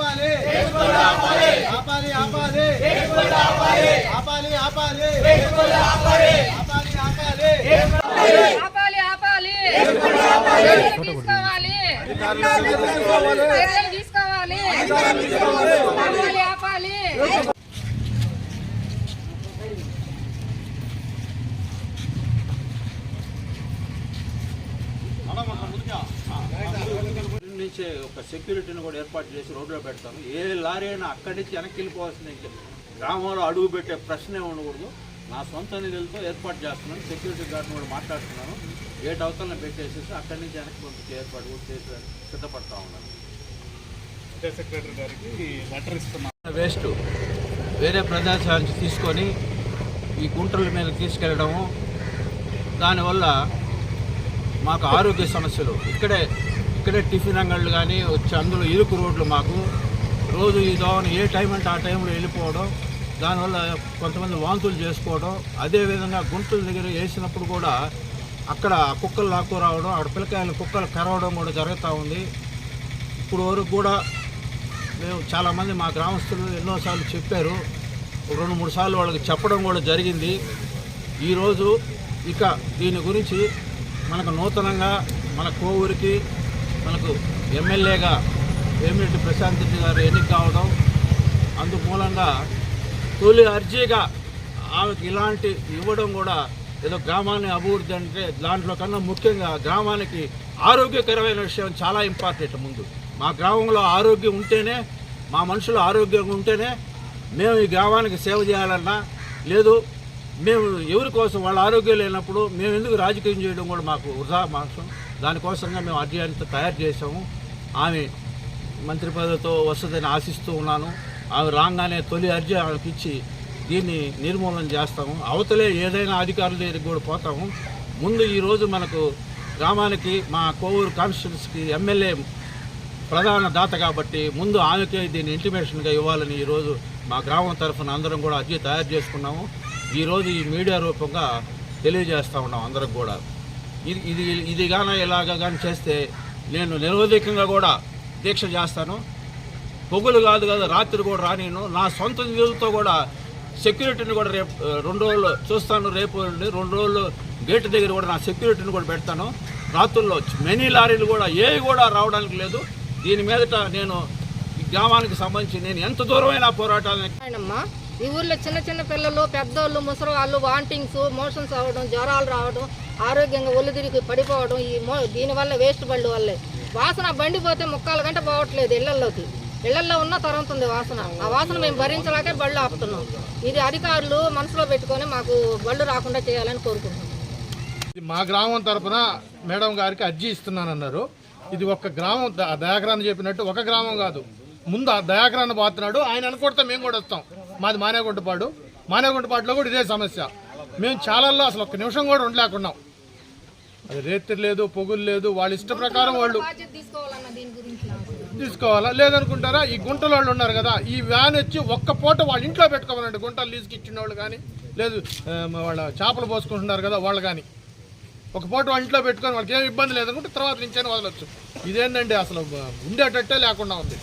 ఆపాలి. ఆపాలి ఆపాలి. ఆపాలి ఆపాలి. తీసుకోవాలి. తీసుకోవాలి. ఆపాలి. నుంచే ఒక సెక్యూరిటీని కూడా ఏర్పాటు చేసి రోడ్లో పెడతాను ఏ లారీ అయినా అక్కడి నుంచి వెనక్కి వెళ్ళిపోవాల్సింది గ్రామంలో అడుగు పెట్టే ప్రశ్నే ఉండకూడదు. నా సొంత నిధులతో ఏర్పాటు చేస్తున్నాను. సెక్యూరిటీ గార్డ్ని కూడా మాట్లాడుతున్నాను. గేట్ అవతలను పెట్టేసేసి అక్కడి నుంచి వెనక్కి పంపించే ఏర్పాటు కూడా చేసి సిద్ధపడతా ఉన్నాను. సెక్రటరీ గారికి లెటర్ వేస్ట్. వేరే ప్రదేశాల నుంచి తీసుకొని ఈ గుంటల మీద తీసుకెళ్ళడము. దానివల్ల మాకు ఆరోగ్య సమస్యలు. ఇక్కడే ఇక్కడే టిఫిన్ అంగళ్ళు కానీ వచ్చి అందులో ఇరుకు రోడ్లు మాకు. రోజు ఈ దోవన ఏ టైం అంటే ఆ టైంలో వెళ్ళిపోవడం దానివల్ల కొంతమంది వాంతులు చేసుకోవడం అదేవిధంగా గుంటల దగ్గర వేసినప్పుడు కూడా అక్కడ కుక్కలు లాక్కు రావడం అక్కడ పిల్లకాయలు కుక్కలు కరవడం కూడా జరుగుతూ ఉంది. ఇప్పుడు వరకు కూడా మేము చాలామంది మా గ్రామస్తులు ఎన్నోసార్లు చెప్పారు రెండు మూడు సార్లు వాళ్ళకి చెప్పడం కూడా జరిగింది. ఈరోజు ఇక దీని గురించి మనకు నూతనంగా మన కోవూరికి మనకు ఎమ్మెల్యేగా వేమిరెడ్డి ప్రశాంత్ రెడ్డి గారు ఎన్నిక కావడం అందుమూలంగా తొలి అర్జీగా ఆమెకి ఇలాంటి ఇవ్వడం కూడా ఏదో గ్రామాన్ని అభివృద్ధి అంటే దాంట్లో కన్నా ముఖ్యంగా గ్రామానికి ఆరోగ్యకరమైన విషయం చాలా ఇంపార్టెంట్ ముందు. మా గ్రామంలో ఆరోగ్యం ఉంటేనే మా మనుషులు ఆరోగ్యంగా ఉంటేనే మేము ఈ గ్రామానికి సేవ చేయాలన్నా లేదు మేము ఎవరి కోసం వాళ్ళ ఆరోగ్యం లేనప్పుడు మేము ఎందుకు రాజకీయం చేయడం కూడా మాకు వృధా మాసం దానికోసంగా మేము అర్జీ తయారు చేసాము ఆమె మంత్రి పదవితో వస్తుందని ఆశిస్తూ ఉన్నాను. ఆమె రాగానే తొలి అర్జీ ఆమెకి ఇచ్చి దీన్ని నిర్మూలన చేస్తాము. అవతలే ఏదైనా అధికారుల దగ్గరికి కూడా పోతాము. ముందు ఈరోజు మనకు గ్రామానికి మా కోవూరు కాన్స్టిట్యున్సీకి ఎమ్మెల్యే ప్రధాన దాత కాబట్టి ముందు ఆమెకే దీన్ని ఇంటిమేషన్గా ఇవ్వాలని ఈరోజు మా గ్రామం తరఫున అందరం కూడా అర్జీ తయారు చేసుకున్నాము. ఈరోజు ఈ మీడియా రూపంగా తెలియజేస్తూ ఉన్నాం అందరికి కూడా. ఇది ఇది ఇది కానీ ఇలాగ కానీ చేస్తే నేను నిరోధికంగా కూడా దీక్ష చేస్తాను. పొగులు కాదు కదా రాత్రి కూడా రానిను నా సొంత నిధులతో కూడా సెక్యూరిటీని కూడా రేపు రెండు రోజులు చూస్తాను. రేపు రెండు రోజులు గేట్ దగ్గర కూడా నా సెక్యూరిటీని కూడా పెడతాను. రాత్రుల్లో మెనీ లారీలు కూడా ఏవి కూడా రావడానికి లేదు. దీని మీదట నేను గ్రామానికి సంబంధించి నేను ఎంత దూరమైన పోరాటాన్ని ఈ ఊర్లో చిన్న చిన్న పిల్లలు పెద్దోళ్ళు ముసలి వాళ్ళు వాంటింగ్స్ మోషన్స్ అవ్వడం జ్వరాలు రావడం ఆరోగ్యంగా ఒళ్ళు తిరిగి పడిపోవడం ఈ మో దీనివల్ల వేస్ట్ బళ్ళు వల్లే. వాసన బండి పోతే ముక్కాలు గంట పోవట్లేదు ఇళ్ళలోకి ఇళ్ళల్లో ఉన్న తరంతుంది వాసన. ఆ వాసన మేము భరించలాగే బళ్ళు ఆపుతున్నాం. ఇది అధికారులు మనసులో పెట్టుకొని మాకు బళ్ళు రాకుండా చేయాలని కోరుకుంటున్నాం. ఇది మా గ్రామం తరపున మేడం గారికి అర్జీ ఇస్తున్నానన్నారు. ఇది ఒక గ్రామం ద- దయాకరాన్ని చెప్పినట్టు ఒక గ్రామం కాదు. ముందు ఆ దయాకరాన్ని పోతున్నాడు ఆయన అనుకుంటే మేము కూడా వస్తాం. మాది మానేగుంటపాడు. మానేగుంటపాడులో కూడా ఇదే సమస్య. మేము చాలల్లో అసలు ఒక్క నిమిషం కూడా ఉండలేకున్నాం. అది రేత్రి లేదు పొగులు లేదు వాళ్ళ ఇష్ట ప్రకారం వాళ్ళు బాధ్యత తీసుకోవాలన్న దీని గురించి తీసుకోవాలా? లేదనుకుంటారా? ఈ గుంటల వాళ్ళు ఉన్నారు కదా ఈ వ్యాన్ వచ్చి ఒక్క పూట వాళ్ళ ఇంట్లో పెట్టుకోమనండి. గుంటలు లీజుకి ఇచ్చిన వాళ్ళు కానీ లేదు వాళ్ళ చేపలు పోసుకుంటున్నారు కదా వాళ్ళు కానీ. ఒక పూట వాళ్ళ ఇంట్లో పెట్టుకొని వాళ్ళకి ఏమి ఇబ్బంది లేదనుకుంటే తర్వాత నుంచైనా వదలొచ్చు. ఇదేంటండి అసలు ఉండేటట్టే లేకుండా ఉంది.